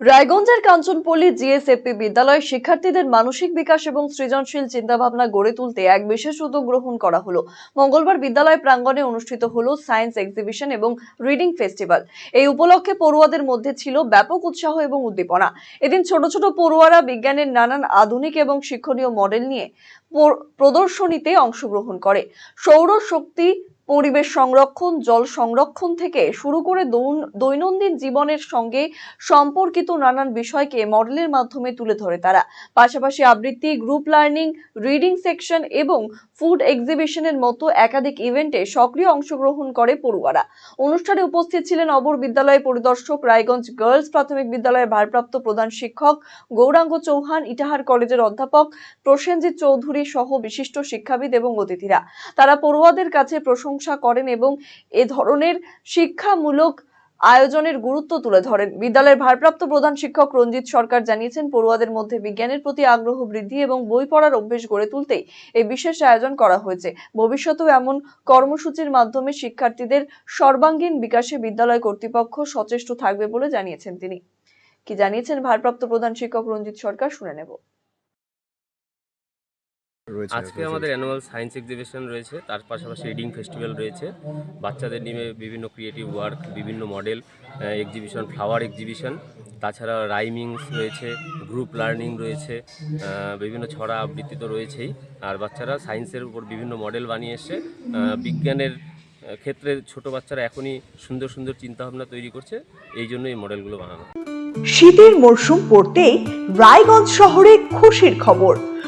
রায়গঞ্জের কাঞ্চনপল্লী জিএসএপি বিদ্যালয় শিক্ষার্থীদের মানসিক বিকাশ এবং সৃজনশীল চিন্তাভাবনা গড়ে তুলতে এক বিশেষ উদ্যোগ গ্রহণ করা হলো। মঙ্গলবার বিদ্যালয় প্রাঙ্গণে অনুষ্ঠিত হলো সায়েন্স এক্সিবিশন এবং রিডিং ফেস্টিভ্যাল। এই উপলক্ষে পড়ুয়াদের মধ্যে ছিল ব্যাপক উৎসাহ এবং উদ্দীপনা। এদিন ছোট ছোট পড়ুয়ারা বিজ্ঞানের নানান আধুনিক এবং শিক্ষণীয় মডেল নিয়ে প্রদর্শনীতে অংশগ্রহণ করে। সৌর শক্তি পরিবেশ সংরক্ষণ, জল সংরক্ষণ থেকে শুরু করে দৌন- দৈনন্দিন জীবনের সঙ্গে সম্পর্কিত নানান বিষয়কে মডেলের মাধ্যমে তুলে ধরে তারা। পাশাপাশি আবৃত্তি গ্রুপ লার্নিং রিডিং সেকশন এবং ফুড এক্সিবিশনের মতো একাধিক ইভেন্টে সক্রিয় অংশগ্রহণ করে পড়ুয়ারা। অনুষ্ঠানে উপস্থিত ছিলেন অবর বিদ্যালয় পরিদর্শক, রায়গঞ্জ গার্লস প্রাথমিক বিদ্যালয়ের ভারপ্রাপ্ত প্রধান শিক্ষক, গৌরাঙ্গ চৌহান, ইটাহার কলেজের অধ্যাপক, প্রসেনজিৎ চৌধুরী সহ বিশিষ্ট শিক্ষাবিদ এবং অতিথিরা। তারা পড়ুয়াদের কাছে প্রশংসা করেন এবং এ ধরনের শিক্ষামূলক আয়োজনের গুরুত্ব তুলে ধরেন। বিদ্যালয়ের ভারপ্রাপ্ত প্রধান শিক্ষক রঞ্জিত সরকার জানিয়েছেন, পড়ুয়াদের মধ্যে বিজ্ঞানের প্রতি আগ্রহ বৃদ্ধি এবং বই পড়ার অভ্যেস গড়ে তুলতেই এই বিশেষ আয়োজন করা হয়েছে। ভবিষ্যতেও এমন কর্মসূচির মাধ্যমে শিক্ষার্থীদের সর্বাঙ্গীন বিকাশে বিদ্যালয় কর্তৃপক্ষ সচেষ্ট থাকবে বলে জানিয়েছেন তিনি। কি জানিয়েছেন ভারপ্রাপ্ত প্রধান শিক্ষক রঞ্জিত সরকার শুনে নেব। রয়েছে আজকে আমাদের অ্যানুয়াল সায়েন্স এক্সিবিশন রয়েছে তার পাশাপাশি রিডিং ফেস্টিভ্যাল রয়েছে। বাচ্চাদের নিয়ে বিভিন্ন ক্রিয়েটিভ ওয়ার্ক বিভিন্ন মডেল এক্সিবিশন ফ্লাওয়ার এক্সিবিশন তাছাড়া রাইমিংস রয়েছে গ্রুপ লার্নিং রয়েছে বিভিন্ন ছড়া আবৃত্তি তো রয়েছেই। আর বাচ্চারা সায়েন্সের উপর বিভিন্ন মডেল বানিয়ে এসে আহ, বিজ্ঞানের ক্ষেত্রে ছোট বাচ্চারা এখনই সুন্দর সুন্দর চিন্তাভাবনা তৈরি করছে এই জন্য এই মডেলগুলো বানানো। শীতের মরশুম পড়তেই রায়গঞ্জ শহরে খুশির খবর।